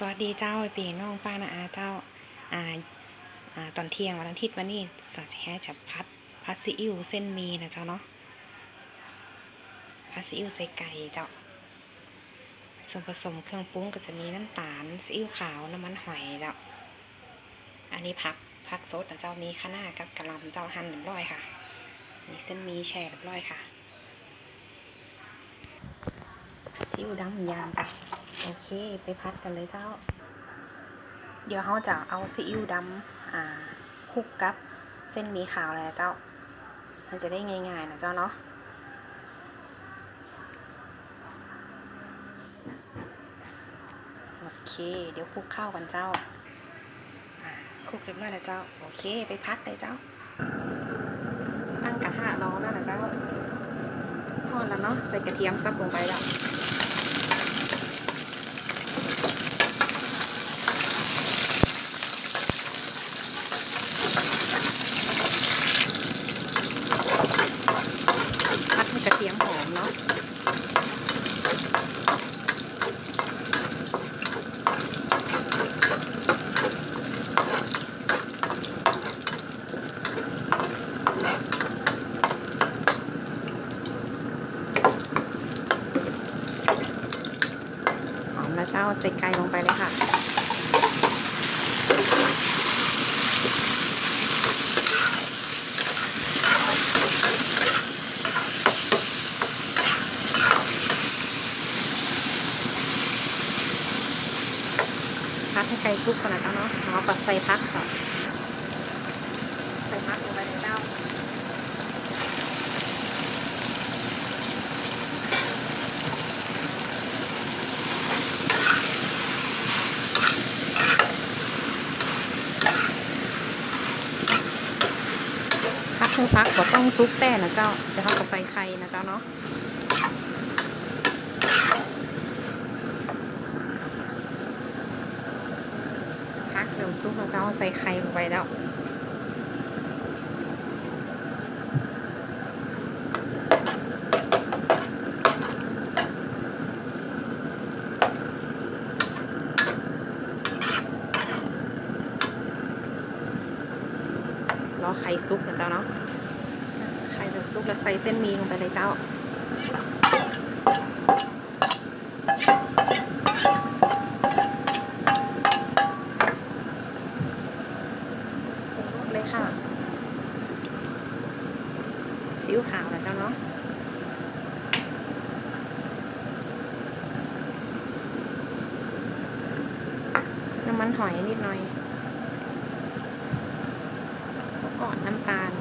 สวัสดีเจ้าไอปีน้องป้านะอาเจ้าอ่าอ่าตอนเที่ยงวันอาทิตย์วันนี้สาจะแห่จะพัดพัดซีอิ๊วเส้นมีนะเจ้าเนาะพัดซีอิ๊วใส่ไก่เจ้าส่วนผสมเครื่องปรุงก็จะมีน้ำตาลซีอิ๊วขาวน้ำมันหอยเจ้าอันนี้ผักผักสดนะเจ้ามีคะน้ากับกะหล่ำเจ้าหั่นเรียบร้อยค่ะมีเส้นมีแช่เรียบร้อยค่ะซีอิ๊วดำยามจ้ะ โอเค ไปพัดกันเลยเจ้า เดี๋ยวเราจะเอาซีอิ๊วดำอ่าคลุกกับเส้นหมีขาวเลยเจ้า มันจะได้ง่ายๆนะเจ้าเนาะโอเค เดี๋ยวคลุกข้าวกันเจ้าคลุกเรียบร้อยแล้วเจ้า โอเค ไปพัดเลยเจ้า ตั้งกระทะร้อนแล้วนะเจ้าทอดแล้วเนาะใส่กระเทียมซับลงไปแล้ว พัดให้กระเทียมหอมเนาะ หอมแล้วเจ้าใส่ไก่ลงไปเลยค่ะ พักให้ไก่สุกก่อนนะเจ้าเนาะเราปัดใส่พักก่อนใส่พักลงไปเลยเจ้า พักคือพักก็ต้องซุกแต่นะเจ้าเดี๋ยวเขาก็ใส่ไข่นะเจ้าเนาะพักเริ่มซุกแล้วเจ้าใส่ไข่ลงไปแล้วรอไข่ซุกนะเจ้าเนาะ ซุกแล้วใส่เส้นมีลงไปเลยเจ้า เลยค่ะซีอิ๊วขาวนะเจ้าเนาะน้ำมันหอยนิดหน่อยก่อนน้ำตาล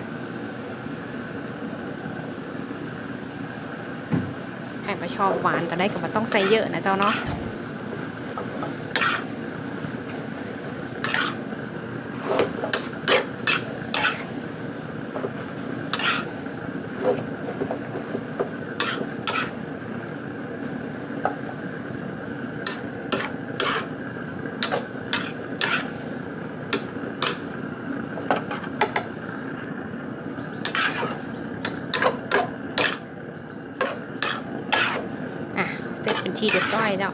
ใครมาชอบหวานก็ได้ก็มาต้องใส่เยอะนะเจ้าเนาะ อะเสร็จเป็นที่เรียบร้อยแล้ว